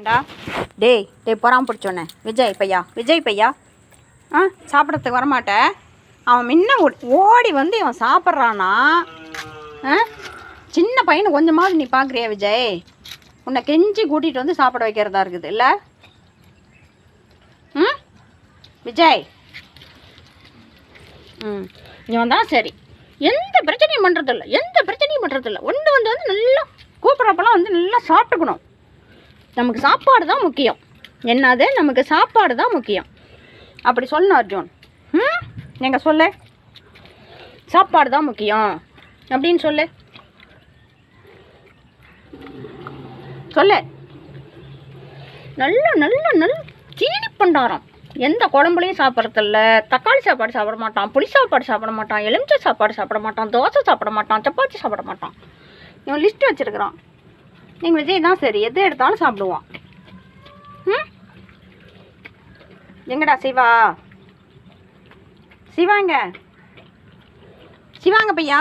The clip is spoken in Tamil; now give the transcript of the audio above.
ஏண்டா? டேய் டேய் பொறாம பிடிச்சோன்னே. விஜய் பையா விஜய் பையா? ஆ சாப்பிட்றதுக்கு வரமாட்ட. அவன் முன்ன ஓடி- ஓடி வந்து இவன் சாப்பிட்றானா? ஆ? சின்ன பையனை கொஞ்சமாவது நீ பார்க்குறியா விஜய்? உன்னை கெஞ்சி கூட்டிகிட்டு வந்து சாப்பிட வைக்கிறதா இருக்குது இல்லை? ம்? விஜய். ம் இவன் தான் சரி. எந்த பிரச்சனையும் பண்ணுறதில்ல எந்த பிரச்சனையும் பண்ணுறதில்ல ஒன்று வந்து வந்து நல்லா கூப்பிட்றப்பெல்லாம் வந்து நல்லா சாப்பிட்டுக்கணும். நமக்கு சாப்பாடு தான் முக்கியம். என்னது? நமக்கு சாப்பாடு தான் முக்கியம். அப்படி சொல்லணும் அர்ஜுன். ம்? எங்க சொல்லு? சாப்பாடு தான் முக்கியம். அப்படின்னு சொல்லு. சொல்லு. நல்ல நல்ல நல்ல சீனி பண்டாரம். எந்த குழம்புலையும் சாப்பிட்றதில்ல. தக்காளி சாப்பாடு சாப்பிட மாட்டான். புளி சாப்பாடு சாப்பிட மாட்டான். எலுமிச்சை சாப்பாடு சாப்பிட மாட்டான். தோசை சாப்பிட மாட்டான். சப்பாத்தி சாப்பிட மாட்டான். இவன் லிஸ்ட் வச்சிருக்கிறான். நீங்கள் விஜய் தான் சரி. எது எடுத்தாலும் சாப்பிடுவான். ம்? எங்கடா சிவா? சிவாங்க சிவாங்க பையா?